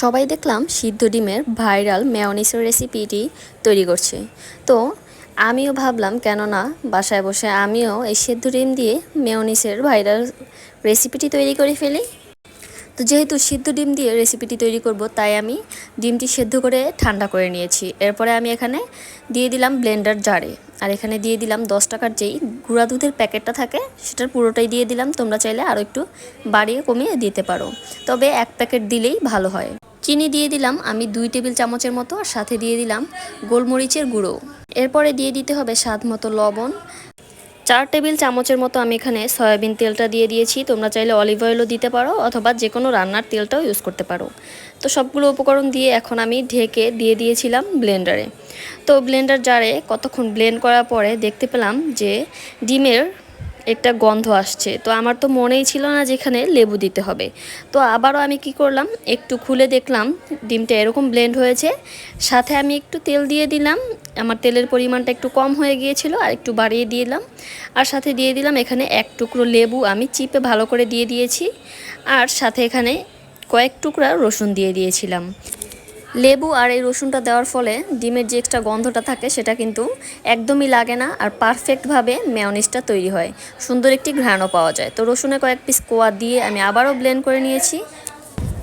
সবাই দেখলাম সিদ্ধ ডিমের ভাইরাল মেয়নিসের রেসিপিটি তৈরি করছে। তো আমিও ভাবলাম, কেননা বাসায় বসে আমিও এই সিদ্ধ ডিম দিয়ে মেয়নিসের ভাইরাল রেসিপিটি তৈরি করে ফেলি। তো যেহেতু সিদ্ধ ডিম দিয়ে রেসিপিটি তৈরি করব, তাই আমি ডিমটি সেদ্ধ করে ঠান্ডা করে নিয়েছি। এরপরে আমি এখানে দিয়ে দিলাম ব্লেন্ডার জারে আর এখানে দিয়ে দিলাম দশ টাকার যেই গুঁড়া দুধের প্যাকেটটা থাকে, সেটার পুরোটাই দিয়ে দিলাম। তোমরা চাইলে আরও একটু বাড়িয়ে কমিয়ে দিতে পারো। তবে এক প্যাকেট দিলেই ভালো হয়। চিনি দিয়ে দিলাম, আমি দুই টেবিল চামচের মতো, আর সাথে দিয়ে দিলাম গোলমরিচের গুঁড়ো। এরপরে দিয়ে দিতে হবে স্বাদ মতো লবণ। চার টেবিল চামচের মতো আমি এখানে সয়াবিন তেলটা দিয়ে দিয়েছি। তোমরা চাইলে অলিভ অয়েলও দিতে পারো, অথবা যে কোনো রান্নার তেলটাও ইউজ করতে পারো। তো সবগুলো উপকরণ দিয়ে এখন আমি ঢেকে দিয়ে দিয়েছিলাম ব্লেন্ডারে। তো ব্লেন্ডার জারে কতক্ষণ ব্লেন্ড করার পরে দেখতে পেলাম যে ডিমের একটা গন্ধ আসছে। তো আমার তো মনেই ছিল না যেখানে লেবু দিতে হবে। তো আবারও আমি কি করলাম, একটু খুলে দেখলাম, ডিমটা এরকম ব্লেন্ড হয়েছে। সাথে আমি একটু তেল দিয়ে দিলাম, আমার তেলের পরিমাণটা একটু কম হয়ে গিয়েছিল, আর একটু বাড়িয়ে দিলাম। আর সাথে দিয়ে দিলাম এখানে এক টুকরো লেবু, আমি চিপে ভালো করে দিয়ে দিয়েছি। আর সাথে এখানে কয়েক টুকরা রসুন দিয়ে দিয়েছিলাম। লেবু আর এই রসুনটা দেওয়ার ফলে ডিমের যে এক্সট্রা গন্ধটা থাকে সেটা কিন্তু একদমই লাগে না আর পারফেক্টভাবে মেয়নিসটা তৈরি হয়। সুন্দর একটি ঘ্রাণও পাওয়া যায়। তো রসুনে কয়েক পিস কোয়া দিয়ে আমি আবারও ব্লেন্ড করে নিয়েছি।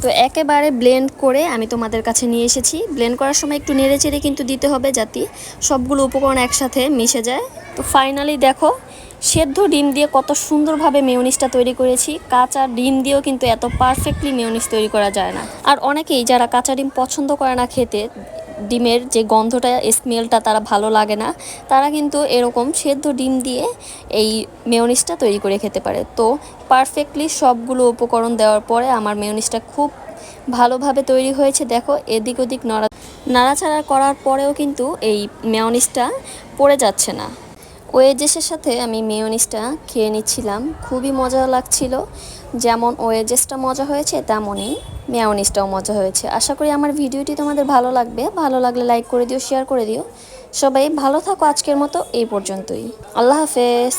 তো একেবারে ব্লেন্ড করে আমি তোমাদের কাছে নিয়ে এসেছি। ব্লেন্ড করার সময় একটু নেড়ে চেড়ে কিন্তু দিতে হবে যাতে সবগুলো উপকরণ একসাথে মিশে যায়। তো ফাইনালি দেখো, সেদ্ধ ডিম দিয়ে কত সুন্দরভাবে মেয়নিসটা তৈরি করেছি। কাঁচা ডিম দিয়েও কিন্তু এত পারফেক্টলি মেয়নিস তৈরি করা যায় না। আর অনেকেই যারা কাঁচা ডিম পছন্দ করে না খেতে, ডিমের যে গন্ধটা স্মেলটা তারা ভালো লাগে না, তারা কিন্তু এরকম সেদ্ধ ডিম দিয়ে এই মেয়নিসটা তৈরি করে খেতে পারে। তো পারফেক্টলি সবগুলো উপকরণ দেওয়ার পরে আমার মেয়নিসটা খুব ভালোভাবে তৈরি হয়েছে। দেখো, এদিক ওদিক নড়া, নাড়াচাড়া করার পরেও কিন্তু এই মেয়নিসটা পড়ে যাচ্ছে না। ওয়েজেসের সাথে আমি মেয়নিসটা খেয়ে নিচ্ছিলাম। খুবই মজা লাগছিল। যেমন ওয়েজেসটা মজা হয়েছে, তেমনই মেয়নিসটাও মজা হয়েছে। আশা করি আমার ভিডিওটি তোমাদের ভালো লাগবে। ভালো লাগলে লাইক করে দিও, শেয়ার করে দিও। সবাই ভালো থাকো আজকের মতো, এই পর্যন্তই। আল্লাহ হাফেজ।